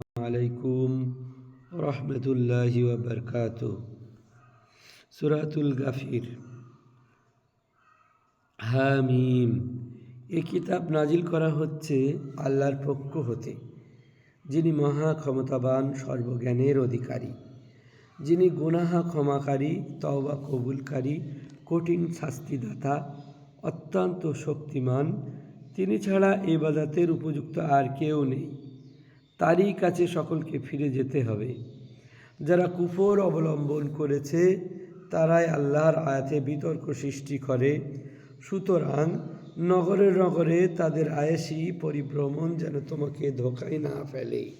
আলাইকুম রহমতুল্লাহি ওবরকাত সুরাতুল গাফির। হামিম। এ কিতাব নাজিল করা হচ্ছে আল্লাহর পক্ষ হতে, যিনি মহা ক্ষমতাবান, সর্বজ্ঞানের অধিকারী, যিনি গুনাহা ক্ষমাকারী, তওবা কবুলকারী, কঠিন শাস্তিদাতা, অত্যন্ত শক্তিমান, তিনি ছাড়া এ এবাদাতের উপযুক্ত আর কেউ নেই। তারই কাছে সকলকে ফিরে যেতে হবে। যারা কুফর অবলম্বন করেছে, তারাই আল্লাহর আয়াতে বিতর্ক সৃষ্টি করে। সুতরাং নগরে নগরে তাদের আয়েসি পরিভ্রমণ যেন তোমাকে ধোকায় না ফেলে।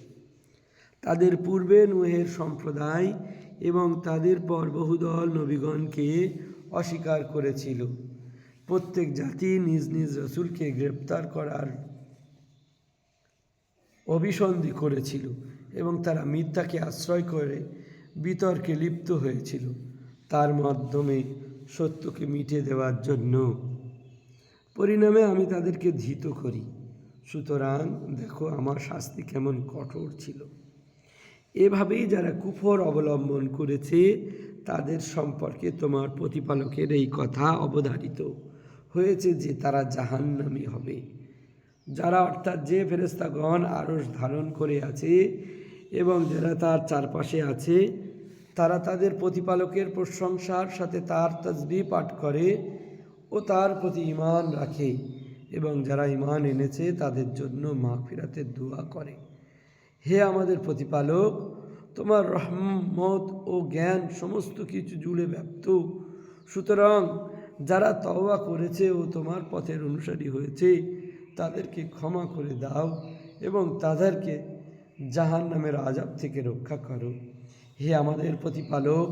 তাদের পূর্বে নুহের সম্প্রদায় এবং তাদের পর বহুদল নবীগণকে অস্বীকার করেছিল। প্রত্যেক জাতি নিজ নিজ রসুলকে গ্রেপ্তার করার অভিসন্ধি করেছিল এবং তারা মিথ্যাকে আশ্রয় করে বিতর্কে লিপ্ত হয়েছিল। তার মাধ্যমে সত্যকে মিটে দেওয়ার জন্য পরিণামে আমি তাদেরকে ধৃত করি। সুতরাং দেখো আমার শাস্তি কেমন কঠোর ছিল। এভাবেই যারা কুফর অবলম্বন করেছে, তাদের সম্পর্কে তোমার প্রতিপালকের এই কথা অবধারিত। হয়েছে যে তারা জাহান্নামী হবে। যারা অর্থাৎ যে ফেরেস্তাগণ আরস ধারণ করে আছে এবং যারা তার চারপাশে আছে, তারা তাদের প্রতিপালকের প্রশংসার সাথে তার তসবি পাঠ করে ও তার প্রতি ইমান রাখে এবং যারা ইমান এনেছে তাদের জন্য মা ফিরাতে দোয়া করে। হে আমাদের প্রতিপালক, তোমার রহমত ও জ্ঞান সমস্ত কিছু জুড়ে ব্যপ্ত। সুতরাং যারা তওবা করেছে ও তোমার পথের অনুসারী হয়েছে তাদেরকে ক্ষমা করে দাও এবং তাদেরকে জাহান নামের আজাব থেকে রক্ষা করো। হে আমাদের প্রতিপালক,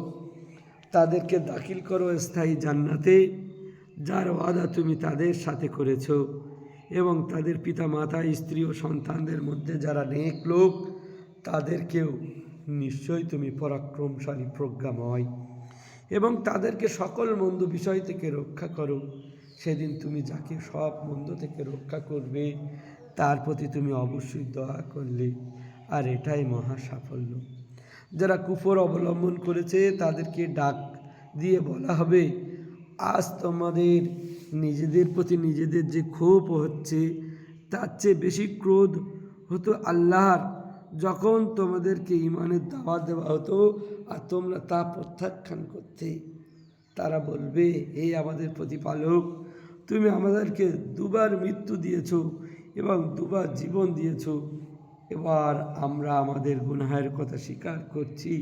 তাদেরকে দাখিল করো স্থায়ী জান্নাতে, যার ওয়াদা তুমি তাদের সাথে করেছ এবং তাদের পিতা মাতা স্ত্রী ও সন্তানদের মধ্যে যারা নেক লোক, তাদেরকেও নিশ্চয়ই তুমি পরাক্রমশালী প্রজ্ঞাময় এবং তাদেরকে সকল মন্দ বিষয় থেকে রক্ষা করো। সেদিন তুমি যাকে সব মন্দ থেকে রক্ষা করবে, তার প্রতি তুমি অবশ্যই দয়া করলে। আর এটাই মহা সাফল্য। যারা কুফর অবলম্বন করেছে, তাদেরকে ডাক দিয়ে বলা হবে, আজ তোমাদের, নিজেদের প্রতি নিজেদের যে ক্ষোভ হচ্ছে, তার চেয়ে বেশি ক্রোধ হতো আল্লাহর। যখন তোমাদেরকে ইমানের দাওয়া দেওয়া হতো, আর তোমরা তা প্রত্যাখ্যান করতে, তারা বলবে এই আমাদের প্রতিপালক তুমি আমাদেরকে দুবার মৃত্যু দিয়েছ এবং দুবার জীবন দিয়েছ। এবার আমরা আমাদের গুনাহের কথা স্বীকার করছি।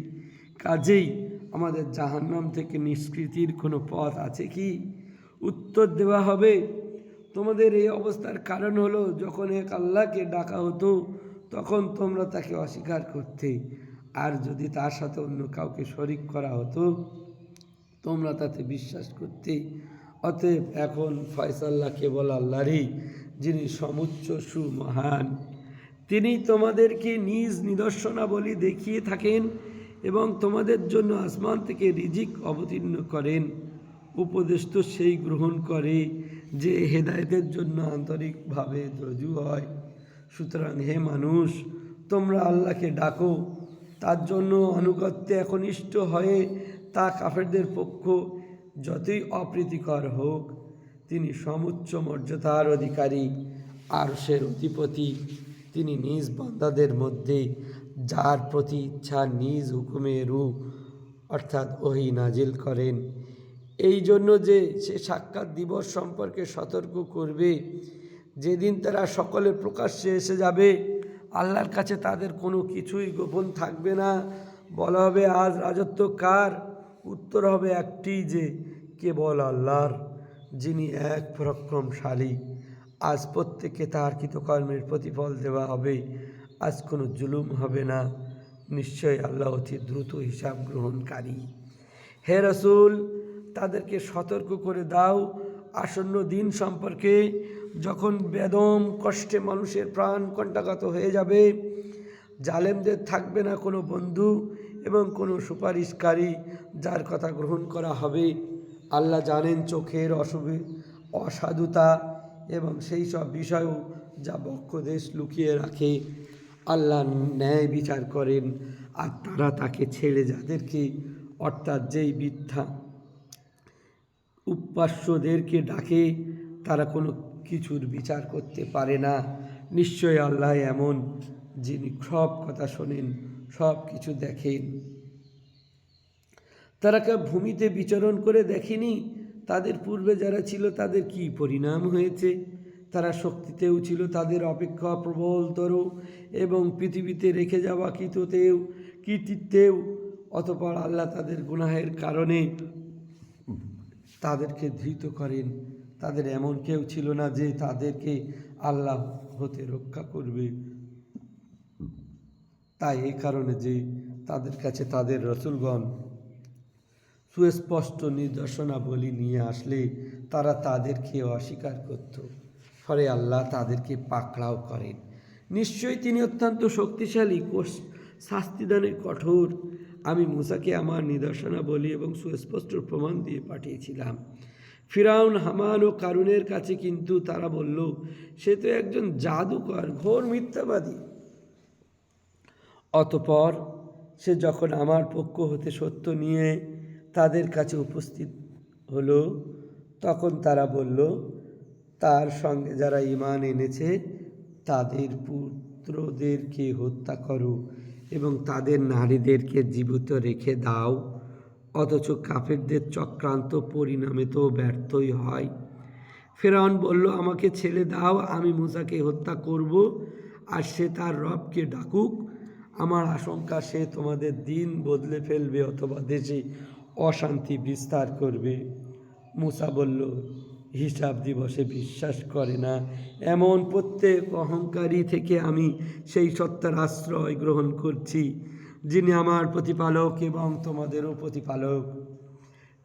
কাজেই আমাদের জাহান্নাম থেকে নিষ্কৃতির কোনো পথ আছে কি? উত্তর দেওয়া হবে, তোমাদের এই অবস্থার কারণ হলো যখন এক আল্লাহকে ডাকা হতো, তখন তোমরা তাকে অস্বীকার করতে। আর যদি তার সাথে অন্য কাউকে শরিক করা হতো, তোমরা তাতে বিশ্বাস করতে। অতএব এখন ফয়সাল্লাহ কেবল আল্লাহরই, যিনি সমুচ্চ সুমহান। তিনি তোমাদেরকে নিজ নিদর্শনাবলী দেখিয়ে থাকেন এবং তোমাদের জন্য আসমান থেকে রিজিক অবতীর্ণ করেন। উপদেশ তো সেই গ্রহণ করে যে হেদায়তের জন্য আন্তরিকভাবে রজু হয়। সুতরাং হে মানুষ, তোমরা আল্লাহকে ডাকো। তার জন্য আনুগত্যে একনিষ্ঠ হয়ে তা কাফেরদের পক্ষ যতই অপ্রীতিকর হোক, তিনি সমুচ্চ মর্যাদার অধিকারী, আরশের অধিপতি। তিনি নিজ বান্দাদের মধ্যে যার প্রতি ইচ্ছা নিজ হুকুমে রু, অর্থাৎ ওহি নাজিল করেন। এই জন্য যে সে সাক্ষাৎ দিবস সম্পর্কে সতর্ক করবে, যেদিন তারা সকলে প্রকাশ্যে এসে যাবে, আল্লাহর কাছে তাদের কোনো কিছুই গোপন থাকবে না। বলা হবে, আজ রাজত্ব কার? উত্তর হবে একটি যে কেবল আল্লাহর, যিনি এক পরাক্রমশালী। আজ প্রত্যেককে তার কৃতকর্মের প্রতিফল দেওয়া হবে। আজ কোনো জুলুম হবে না। নিশ্চয় আল্লাহ অতি দ্রুত হিসাব গ্রহণকারী। হে রসুল, তাদেরকে সতর্ক করে দাও। আসন্ন দিন সম্পর্কে যখন বেদম কষ্টে মানুষের প্রাণ কণ্টাগত হয়ে যাবে জালেমদের থাকবে না কোনো বন্ধু এবং কোনো সুপারিশকারী যার কথা গ্রহণ করা হবে। আল্লাহ জানেন চোখের অসুবি অসাধুতা এবং সেই সব বিষয়ও যা বক্ষ দেশ লুকিয়ে রাখে। আল্লাহ ন্যায় বিচার করেন আর তারা তাকে ছেড়ে যাদেরকে, অর্থাৎ যেই মিথ্যা উপাস্যদেরকে ডাকে, তারা কোনো কিছুর বিচার করতে পারে না। নিশ্চয় আল্লাহ এমন যিনি সব কথা শোনেন, সব কিছু দেখেন। তারা কে ভূমিতে বিচরণ করে দেখেনি, তাদের পূর্বে যারা ছিল তাদের কি পরিণাম হয়েছে? তারা শক্তিতেও ছিল, তাদের অপেক্ষা প্রবলতর এবং পৃথিবীতে রেখে যাওয়া কৃততেও কৃতিত্বেও অতপর আল্লাহ তাদের গুনাহের কারণে তাদেরকে ধৃত করেন। তাদের এমন কেউ ছিল না যে তাদেরকে আল্লাহ হতে রক্ষা করবে। তাই এই কারণে যে তাদের কাছে তাদের রসুলগণ সুস্পষ্ট নির্দেশনাবলী নিয়ে আসলে তারা তাদেরকে অস্বীকার করত। ফলে আল্লাহ তাদেরকে পাকড়াও করেন। নিশ্চয়ই তিনি অত্যন্ত শক্তিশালী, কোষ শাস্তিদানে কঠোর। আমি মুসাকে আমার নিদর্শনাবলী এবং সুস্পষ্ট প্রমাণ দিয়ে পাঠিয়েছিলাম। ফিরাউন, হামান ও কারুনের কাছে কিন্তু তারা বলল, সে তো একজন জাদুকর, ঘোর মিথ্যাবাদী। অতপর সে যখন আমার পক্ষ হতে সত্য নিয়ে তাদের কাছে উপস্থিত হলো, তখন তারা বলল, তার সঙ্গে যারা ইমান এনেছে, তাদের পুত্রদেরকে হত্যা করো এবং তাদের নারীদেরকে জীবিত রেখে দাও। অথচ কাফেরদের চক্রান্ত পরিণামে তো ব্যর্থই হয়। ফেরাউন বলল, আমাকে ছেড়ে দাও, আমি মুসাকে হত্যা করব, আর সে তার রবকে ডাকুক আমার আশঙ্কা সে তোমাদের দিন বদলে ফেলবে অথবা দেশে অশান্তি বিস্তার করবে। মুসা বলল, হিসাব দিবসে বিশ্বাস করে না। এমন প্রত্যেক অহংকারী থেকে আমি সেই সত্তার আশ্রয় গ্রহণ করছি, যিনি আমার প্রতিপালক এবং তোমাদেরও প্রতিপালক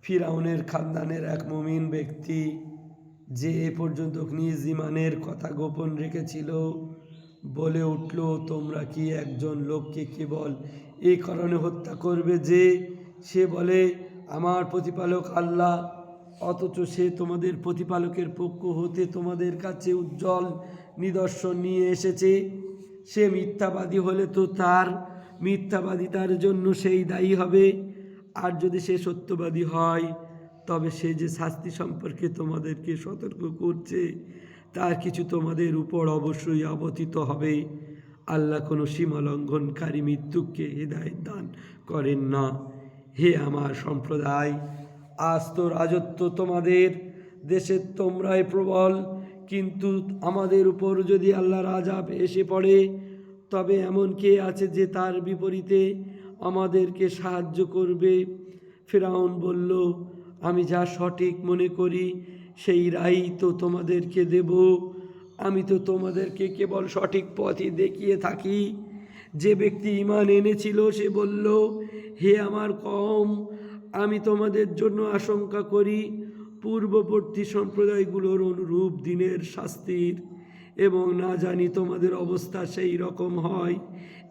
ফিরাউনের খানদানের এক মমিন ব্যক্তি যে এ পর্যন্ত নিজ ইমানের কথা গোপন রেখেছিল। বলে উঠল, তোমরা কি একজন লোককে কেবল এই কারণে হত্যা করবে যে সে বলে, আমার প্রতিপালক আল্লাহ, অথচ সে তোমাদের প্রতিপালকের পক্ষ হতে তোমাদের কাছে উজ্জ্বল নিদর্শন নিয়ে এসেছে। সে মিথ্যাবাদী হলে তো তার মিথ্যাবাদিতার জন্য সেই দায়ী হবে। আর যদি সে সত্যবাদী হয়, তবে সে যে শাস্তি সম্পর্কে তোমাদেরকে সতর্ক করছে তার কিছু তোমাদের উপর অবশ্যই অবতীত হবে। আল্লাহ কোনো সীমা লঙ্ঘনকারী মৃত্যুকে হৃদায়ত দান করেন না। হে আমার সম্প্রদায়, আজ তো রাজত্ব তোমাদের, দেশের তোমরাই প্রবল। কিন্তু আমাদের উপর যদি আল্লাহর আজাব এসে পড়ে, তবে এমন কে আছে যে তার বিপরীতে আমাদেরকে সাহায্য করবে? ফেরাউন বলল, আমি যা সঠিক মনে করি সেই রাই তো তোমাদেরকে দেব। আমি তো তোমাদেরকে কেবল সঠিক পথই দেখিয়ে থাকি। যে ব্যক্তি ইমান এনেছিল, সে বলল, হে আমার কম আমি তোমাদের জন্য আশঙ্কা করি। পূর্ববর্তী সম্প্রদায়গুলোর অনুরূপ দিনের শাস্তির এবং না জানি তোমাদের অবস্থা সেই রকম হয়।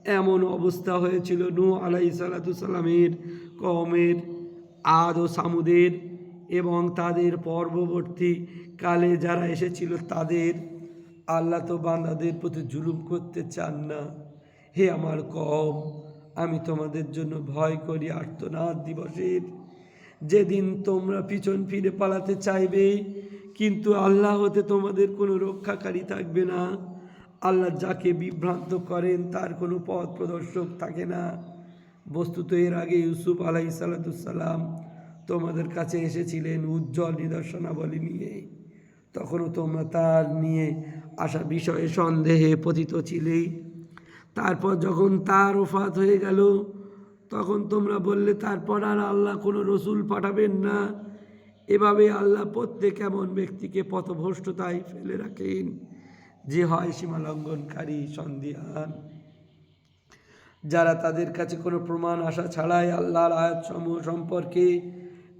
এমন অবস্থা হয়েছিল নু আলাই সালামের কমের আদ ও সামুদের। এবং তাদের পরবর্তী কালে যারা এসেছিল তাদের আল্লাহ তো বান্দাদের প্রতি জুলুম করতে চান না। হে আমার কম আমি তোমাদের জন্য ভয় করি আর্তনাদ দিবসের। যেদিন তোমরা পিছন ফিরে পালাতে চাইবে, কিন্তু আল্লাহ হতে তোমাদের কোনো রক্ষাকারী থাকবে না। আল্লাহ যাকে বিভ্রান্ত করেন, তার কোনো পথ প্রদর্শক থাকে না। বস্তুত এর আগে ইউসুফ আলাই সালাতুসাল্লাম তোমাদের কাছে এসেছিলেন উজ্জ্বল নিদর্শনাবলী নিয়ে। তখনও তোমরা তার নিয়ে আসা বিষয়ে সন্দেহে পতিত ছিলেই তারপর যখন তার ওফাত হয়ে গেল, তখন তোমরা বললে, তারপর আর আল্লাহ কোনো রসুল পাঠাবেন না। এভাবে আল্লাহ প্রত্যেক এমন ব্যক্তিকে পথভ্রষ্টতায় ফেলে রাখেন যে হয় সীমালঙ্ঘনকারী সন্দিহান। যারা তাদের কাছে কোনো প্রমাণ আসা ছাড়াই আল্লাহর আয়াতসমূহ সম্পর্কে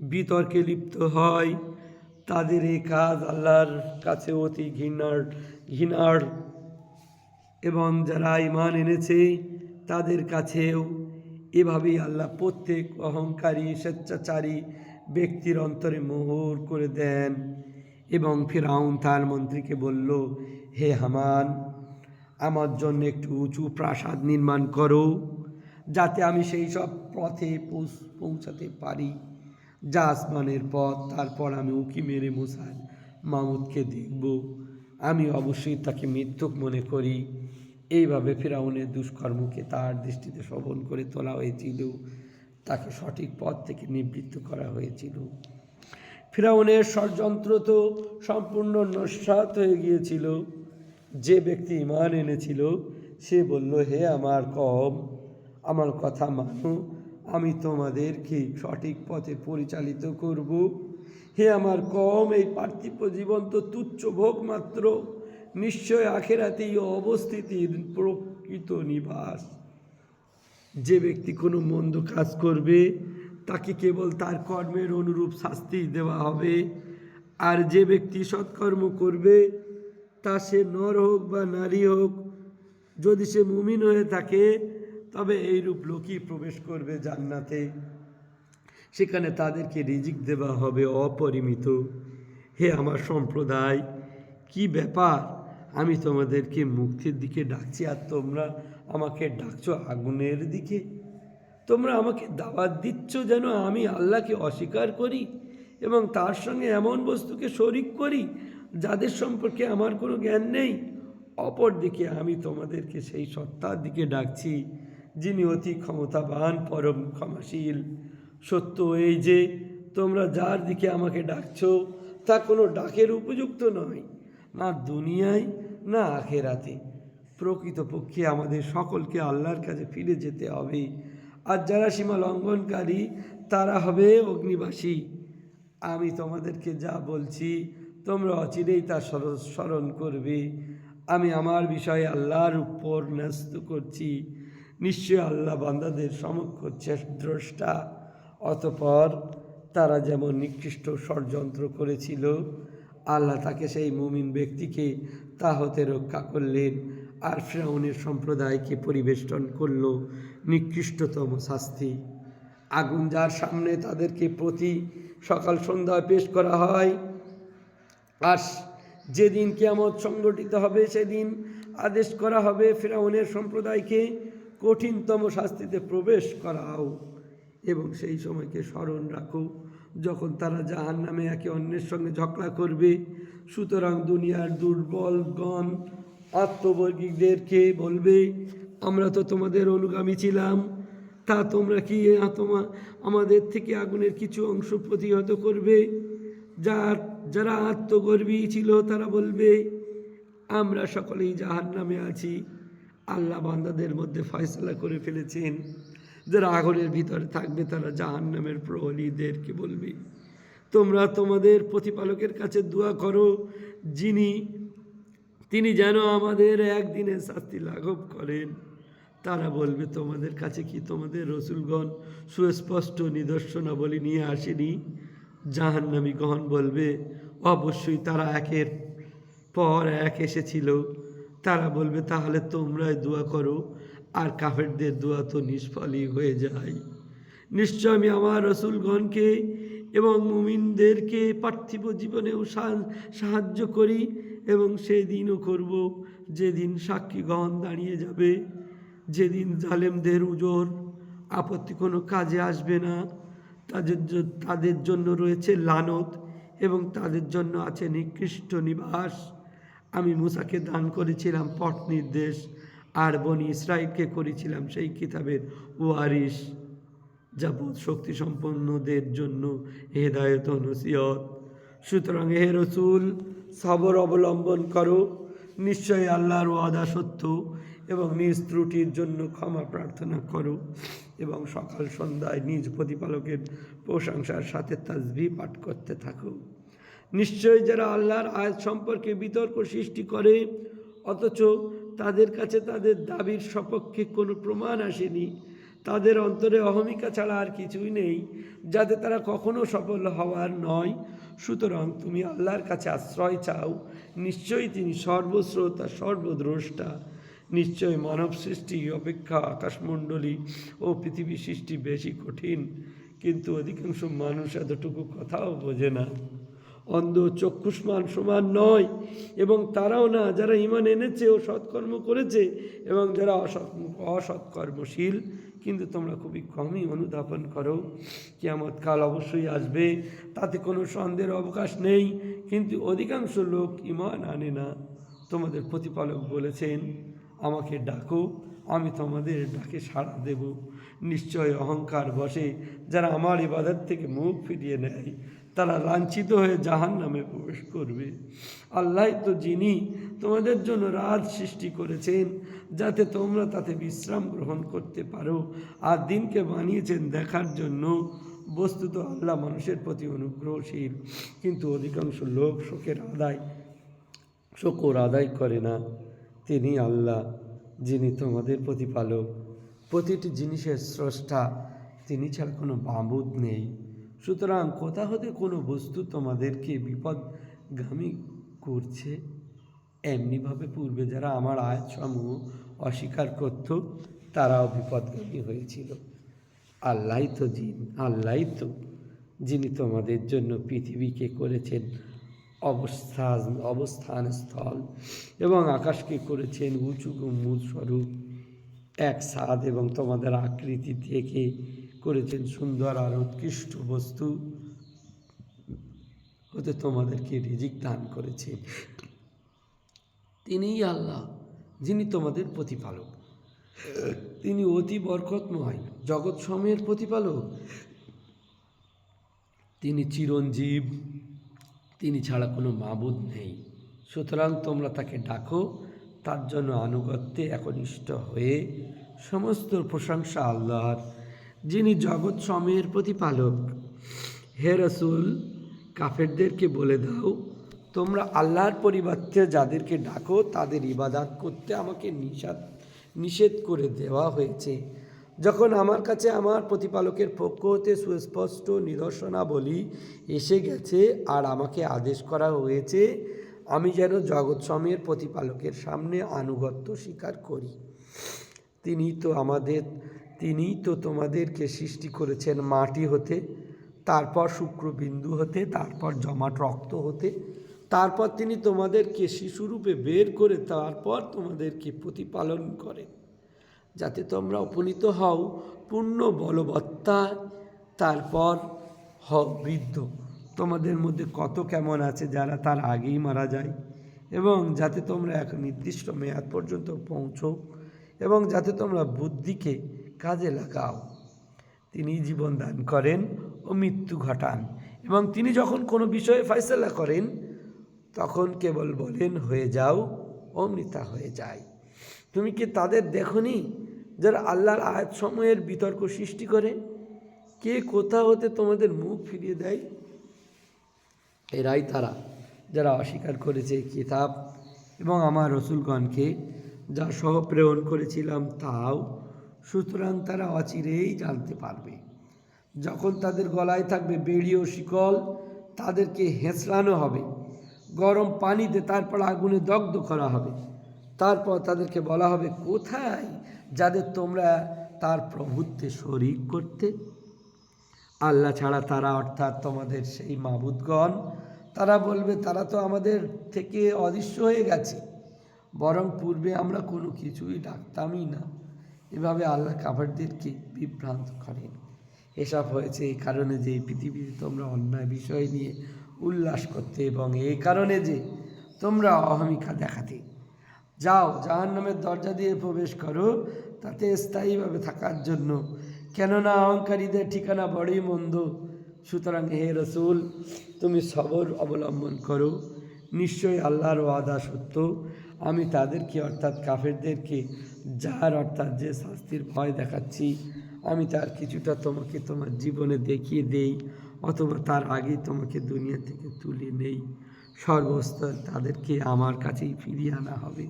বিতর্কে লিপ্ত হয়। তাদের এই কাজ আল্লাহর কাছে অতি ঘৃণার ঘৃণার। এবং যারা ইমান এনেছে, তাদের কাছেও এভাবেই আল্লাহ প্রত্যেক অহংকারী, স্বেচ্ছাচারী ব্যক্তির অন্তরে মোহর করে দেন। এবং ফিরাউন তার মন্ত্রীকে বলল, হে হামান, আমার জন্য একটু উঁচু প্রাসাদ নির্মাণ করো, যাতে আমি সেই সব পথে পৌঁছ- পৌঁছাতে পারি। যা আসমানের পথ, তারপর আমি উঁকি মেরে মুসার মামুদকে দেখব। আমি অবশ্যই তাকে মৃত্যুক মনে করি। এইভাবে ফেরাউনের দুষ্কর্মকে তার দৃষ্টিতে শোভন করে তোলা হয়েছিল। তাকে সঠিক পথ থেকে নিবৃত্ত করা হয়েছিল। ফিরাউনের ষড়যন্ত্র তো সম্পূর্ণ নস্বাত হয়ে গিয়েছিল। যে ব্যক্তি ইমান এনেছিল, সে বলল, হে আমার কম আমার কথা মানো। আমি তোমাদেরকে সঠিক পথে পরিচালিত করব। হে আমার কম, এই পার্থিব জীবন তো তুচ্ছ ভোগ মাত্র। নিশ্চয় আখেরাতেই অবস্থিতির প্রকৃত নিবাস। যে ব্যক্তি কোনো মন্দ কাজ করবে, তাকে কেবল তার কর্মের অনুরূপ শাস্তি দেওয়া হবে। আর যে ব্যক্তি সৎকর্ম করবে, তা সে নর হোক বা নারী হোক, যদি সে মুমিন হয়ে থাকে তবে এইরূপ লোকই প্রবেশ করবে জান্নাতে। সেখানে তাদেরকে রিজিক দেওয়া হবে অপরিমিত। হে আমার সম্প্রদায়, কি ব্যাপার? আমি তোমাদেরকে মুক্তির দিকে ডাকছি আর তোমরা আমাকে ডাকছো আগুনের দিকে? তোমরা আমাকে দাওয়াত দিচ্ছ যেন আমি আল্লাহকে অস্বীকার করি এবং তার সঙ্গে এমন বস্তুকে শরিক করি যাদের সম্পর্কে আমার কোনো জ্ঞান নেই? অপরদিকে আমি তোমাদেরকে সেই সত্তার দিকে ডাকছি। যিনি অতি ক্ষমতাবান, পরম ক্ষমাশীল। সত্য এই যে, তোমরা যার দিকে আমাকে ডাকছ, তা কোনো ডাকের উপযুক্ত নয়, না দুনিয়ায়, না আখেরাতে। প্রকৃতপক্ষে আমাদের সকলকে আল্লাহর কাছে ফিরে যেতে হবে। আর যারা সীমা লঙ্ঘনকারী, তারা হবে অগ্নিবাসী। আমি তোমাদেরকে যা বলছি, তোমরা অচিরেই তা স্মর- স্মরণ করবে। আমি আমার বিষয়ে আল্লাহর উপর ন্যস্ত করছি। নিশ্চয় আল্লাহ বান্দাদের সমক্ষ দ্রষ্টা অতপর তারা যেমন নিকৃষ্ট ষড়যন্ত্র করেছিল, আল্লাহ তাকে সেই মুমিন ব্যক্তিকে তা হতে রক্ষা করলেন আর ফ্রাউনের সম্প্রদায়কে পরিবেষ্টন করল নিকৃষ্টতম শাস্তি। আগুন যার সামনে তাদেরকে প্রতি সকাল সন্ধ্যায় পেশ করা হয়, আর যেদিন কেয়ামত সংগঠিত হবে সেদিন আদেশ করা হবে ফেরাউনের সম্প্রদায়কে কঠিনতম শাস্তিতে প্রবেশ করাও এবং সেই সময়কে স্মরণ রাখো। যখন তারা জাহান নামে একে অন্যের সঙ্গে ঝগড়া করবে, সুতরাং দুনিয়ার দুর্বলগণ আত্মবর্গীকদেরকে বলবে, আমরা তো তোমাদের অনুগামী ছিলাম। তা তোমরা কি তোমা, আমাদের থেকে আগুনের কিছু অংশ প্রতিহত করবে? যার, যারা আত্মগর্বী ছিল তারা বলবে, আমরা সকলেই জাহান নামে আছি। আল্লাহ বান্দাদের মধ্যে ফয়সলা করে ফেলেছেন যারা আগুনের ভিতরে থাকবে তারা জাহান নামের প্রহরীদেরকে বলবে? তোমরা তোমাদের প্রতিপালকের কাছে দোয়া করো, যিনি, তিনি যেন আমাদের একদিনে শাস্তি লাঘব করেন। তারা বলবে, তোমাদের কাছে কি তোমাদের রসুলগণ সুস্পষ্ট নিদর্শনাবলী নিয়ে আসেনি? জাহান্নামী গহন বলবে, অবশ্যই তারা একের পর এক এসেছিল। তারা বলবে, তাহলে তোমরাই দোয়া করো, আর কাফেরদের দোয়া তো নিষ্ফলই হয়ে যায়। নিশ্চয় আমি আমার রসুলগণকে এবং মুমিনদেরকে পার্থিব জীবনেও সাহায্য করি এবং সেই দিনও করব, যেদিন সাক্ষীগণ দাঁড়িয়ে যাবে, যেদিন জালেমদের উজোর, আপত্তি কোনো কাজে আসবে না। তাদের তাদের জন্য রয়েছে লানত এবং তাদের জন্য আছে নিকৃষ্ট নিবাস। আমি মুসাকে দান করেছিলাম পট নির্দেশ, আর বনি ইসরায়েলকে করেছিলাম সেই কিতাবের ওয়ারিশ যা বোধ শক্তি সম্পন্নদের জন্য হেদায়ত ও নসিহত। সুতরাং হে রসুল, সবর অবলম্বন করো। নিশ্চয়ই আল্লাহর ওয়াদা সত্য এবং নিজ ত্রুটির জন্য ক্ষমা প্রার্থনা করো এবং সকাল সন্ধ্যায় নিজ প্রতিপালকের প্রশংসার সাথে তাজবি পাঠ করতে থাকো। নিশ্চয় যারা আল্লাহর আয়াত সম্পর্কে বিতর্ক সৃষ্টি করে, অথচ তাদের কাছে তাদের দাবির সপক্ষে কোনো প্রমাণ আসেনি। তাদের অন্তরে অহমিকা ছাড়া আর কিছুই নেই, যাতে তারা কখনো সফল হওয়ার নয়। সুতরাং তুমি আল্লাহর কাছে আশ্রয় চাও, নিশ্চয়ই তিনি সর্বশ্রোতা, সর্বদ্রষ্টা। নিশ্চয় মানব সৃষ্টি অপেক্ষা আকাশমণ্ডলী ও পৃথিবী সৃষ্টি বেশি কঠিন, কিন্তু অধিকাংশ মানুষ এতটুকু কথাও বোঝে না। অন্ধ চক্ষুষ্মান সমান নয়। এবং তারাও না, যারা ইমান এনেছে ও সৎকর্ম করেছে এবং যারা অসৎ অসৎকর্মশীল, কিন্তু তোমরা খুবই কমই অনুধাবন করো। কিয়ামত কাল অবশ্যই আসবে, তাতে কোনো সন্দেহের অবকাশ নেই। কিন্তু অধিকাংশ লোক ইমান আনে না। তোমাদের প্রতিপালক বলেছেন, আমাকে ডাকো, আমি তোমাদের ডাকে সাড়া দেব। নিশ্চয় অহংকার বসে, যারা আমার ইবাদত থেকে মুখ ফিরিয়ে নেয় তারা লাঞ্ছিত হয়ে জাহান নামে প্রবেশ করবে। আল্লাহ তো যিনি তোমাদের জন্য রাত সৃষ্টি করেছেন, যাতে তোমরা তাতে বিশ্রাম গ্রহণ করতে পারো, আর দিনকে বানিয়েছেন দেখার জন্য। বস্তুত আল্লাহ মানুষের প্রতি অনুগ্রহশীল, কিন্তু অধিকাংশ লোক শোকের আদায়, শোকর আদায় করে না। তিনি আল্লাহ, যিনি তোমাদের প্রতিপালক। প্রতিটি জিনিসের স্রষ্টা, তিনি ছাড়া কোনো বাবুদ নেই। সুতরাং কোথা হতে কোনো বস্তু তোমাদেরকে বিপদগামী করছে? এমনিভাবে পূর্বে যারা আমার আয়াতসমূহ অস্বীকার করত, তারাও বিপদগামী হয়েছিল। আল্লাহ তো জিন আল্লাহ তো যিনি তোমাদের জন্য পৃথিবীকে করেছেন অবস্থান অবস্থান স্থল এবং আকাশকে করেছেন উঁচু গম্বুজ স্বরূপ, এক স্বাদ এবং তোমাদের আকৃতি থেকে করেছেন সুন্দর আর উৎকৃষ্ট বস্তু হতে তোমাদেরকে রিজিক দান করেছেন তিনিই আল্লাহ, যিনি তোমাদের প্রতিপালক। তিনি অতি বরকতময় জগৎ সময়ের প্রতিপালক। তিনি চিরঞ্জীব, তিনি ছাড়া কোনো মাবুদ নেই। সুতরাং তোমরা তাকে ডাকো, তার জন্য আনুগত্যে একনিষ্ঠ হয়ে সমস্ত প্রশংসা আল্লাহর যিনি জগৎ সময়ের প্রতিপালক। হে রসুল, কাফেরদেরকে বলে দাও, তোমরা আল্লাহর পরিবর্তে যাদেরকে ডাকো, তাদের ইবাদাত করতে আমাকে নিষাদ, নিষেধ করে দেওয়া হয়েছে। যখন আমার কাছে আমার প্রতিপালকের পক্ষ হতে সুস্পষ্ট নিদর্শনাবলী এসে গেছে আর আমাকে আদেশ করা হয়েছে, আমি যেন জগৎ সময়ের প্রতিপালকের সামনে আনুগত্য স্বীকার করি। তিনি তো আমাদের তিনিই তো তোমাদেরকে সৃষ্টি করেছেন মাটি হতে, তারপর শুক্রবিন্দু হতে, তারপর জমাট রক্ত হতে। তারপর তিনি তোমাদেরকে শিশুরূপে বের করে, তারপর তোমাদেরকে প্রতিপালন করেন যাতে তোমরা উপনীত হও পূর্ণ বলবত্তা, তারপর হও বৃদ্ধ। তোমাদের মধ্যে কত কেমন আছে যারা তার আগেই মারা যায়। এবং যাতে তোমরা এক নির্দিষ্ট মেয়াদ পর্যন্ত পৌঁছো। এবং যাতে তোমরা বুদ্ধিকে কাজে লাগাও। তিনি জীবন দান করেন ও মৃত্যু ঘটান। এবং তিনি যখন কোনো বিষয়ে ফয়সলা করেন, তখন কেবল বলেন, হয়ে যাও ও মৃতা হয়ে যায়। তুমি কি তাদের দেখনি যারা আল্লাহর আয়াত সময়ের বিতর্ক সৃষ্টি করে? কে কোথা হতে তোমাদের মুখ ফিরিয়ে দেয়? এরাই তারা যারা অস্বীকার করেছে কিতাব এবং আমার রসুলগণকে যা সহ প্রেরণ করেছিলাম, তাও সুতরাং তারা অচিরেই জানতে পারবে। যখন তাদের গলায় থাকবে বেড়ি ও শিকল, তাদেরকে হেঁচড়ানো হবে। গরম পানিতে তারপর আগুনে দগ্ধ করা হবে। তারপর তাদেরকে বলা হবে, কোথায় যাদের তোমরা তার প্রভুত্বে শরিক করতে? আল্লাহ ছাড়া তারা অর্থাৎ তোমাদের সেই মাবুদগণ, তারা বলবে, তারা তো আমাদের থেকে অদৃশ্য হয়ে গেছে। বরং পূর্বে আমরা কোনো কিছুই ডাকতামই না। এভাবে আল্লাহ কাভারদেরকে বিভ্রান্ত করেন। এসব হয়েছে এই কারণে যে পৃথিবীতে তোমরা অন্যায় বিষয় নিয়ে উল্লাস করতে এবং এই কারণে যে তোমরা অহমিকা দেখাতে। যাও জাহান নামের দরজা দিয়ে প্রবেশ করো, তাতে স্থায়ীভাবে থাকার জন্য। কেননা অহংকারীদের ঠিকানা বড়ই মন্দ। সুতরাং হে রসুল, তুমি সবর অবলম্বন করো। নিশ্চয়ই আল্লাহর ওয়াদা সত্য। আমি তাদেরকে, অর্থাৎ কাফেরদেরকে যার অর্থাৎ যে শাস্তির ভয় দেখাচ্ছি, আমি তার কিছুটা তোমাকে তোমার জীবনে দেখিয়ে দেই, অথবা তার আগেই তোমাকে দুনিয়া থেকে তুলে নেই। সর্বস্তর তাদেরকে আমার কাছেই ফিরিয়ে আনা হবে।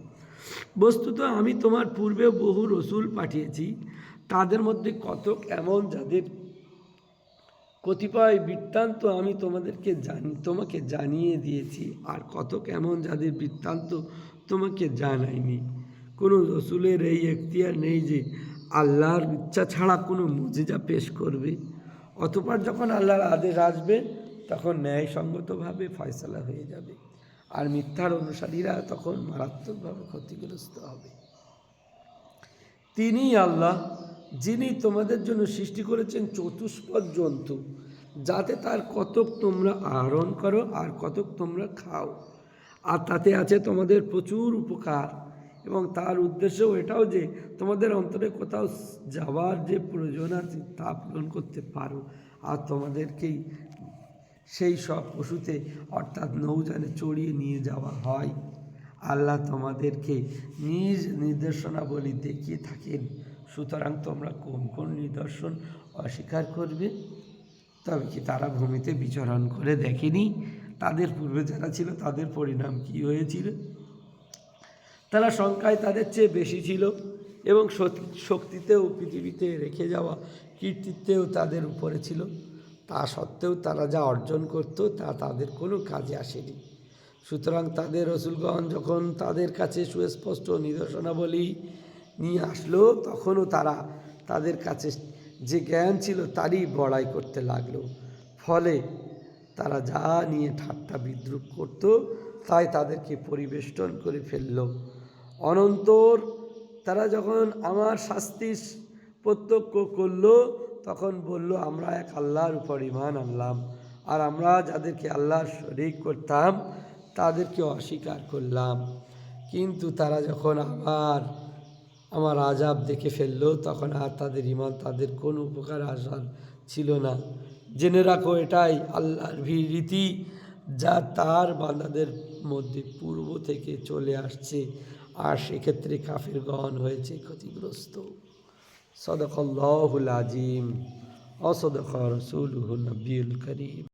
বস্তুত আমি তোমার পূর্বে বহু রসুল পাঠিয়েছি, তাদের মধ্যে কত এমন যাদের কতিপয় বৃত্তান্ত আমি তোমাদেরকে জানি, তোমাকে জানিয়ে দিয়েছি, আর কত কেমন যাদের বৃত্তান্ত তোমাকে জানাইনি কোনো রসুলের এই এখতিয়ার নেই যে আল্লাহর ইচ্ছা ছাড়া কোনো মুজিজা পেশ করবে। অতপর যখন আল্লাহর আদেশ আসবে, তখন ন্যায়সঙ্গতভাবে ফয়সালা হয়ে যাবে। আর মিথ্যার অনুসারীরা তখন মারাত্মকভাবে ক্ষতিগ্রস্ত হবে। তিনি আল্লাহ, যিনি তোমাদের জন্য সৃষ্টি করেছেন চতুষ্পদ জন্তু, যাতে তার কতক তোমরা আহরণ করো আর কতক তোমরা খাও। আর তাতে আছে তোমাদের প্রচুর উপকার। এবং তার উদ্দেশ্যও এটাও যে তোমাদের অন্তরে কোথাও যাওয়ার যে প্রয়োজন আছে তা পূরণ করতে পারো। আর তোমাদেরকেই সেই সব পশুতে অর্থাৎ নৌযানে চড়িয়ে নিয়ে যাওয়া হয়। আল্লাহ তোমাদেরকে নিজ নির্দেশনাবলী দেখিয়ে থাকেন। সুতরাং তোমরা কোন কোন নিদর্শন অস্বীকার করবে? তবে কি তারা ভূমিতে বিচরণ করে দেখেনি? তাদের পূর্বে যারা ছিল তাদের পরিণাম কি হয়েছিল? তারা সংখ্যায় তাদের চেয়ে বেশি ছিল এবং শক্তিতেও পৃথিবীতে রেখে যাওয়া কীর্তিত্বেও তাদের উপরে ছিল। তা সত্ত্বেও তারা যা অর্জন করত তা তাদের কোনো কাজে আসেনি। সুতরাং তাদের রসুলগণ যখন তাদের কাছে সুস্পষ্ট নিদর্শনাবলী নিয়ে আসলো, তখনও তারা তাদের কাছে যে জ্ঞান ছিল তারই বড়াই করতে লাগল। ফলে তারা যা নিয়ে ঠাট্টা বিদ্রুপ করত, তাই তাদেরকে পরিবেষ্টন করে ফেলল। অনন্তর তারা যখন আমার শাস্তি প্রত্যক্ষ করল, তখন বলল, আমরা এক আল্লাহর উপর ইমান আনলাম। আর আমরা যাদেরকে আল্লাহর শরিক করতাম, তাদেরকে অস্বীকার করলাম। কিন্তু তারা যখন আবার আমার আজাব দেখে ফেলল, তখন আর তাদের ইমান তাদের কোনো উপকার আসার ছিল না। জেনে রাখো, এটাই আল্লাহর রীতি যা তার বান্দাদের মধ্যে পূর্ব থেকে চলে আসছে। আর সেক্ষেত্রে কাফিরগণ হয়েছে ক্ষতিগ্রস্ত। সদকল্লাহুল আজিম অসদক রসুলহুল নবীল করিম।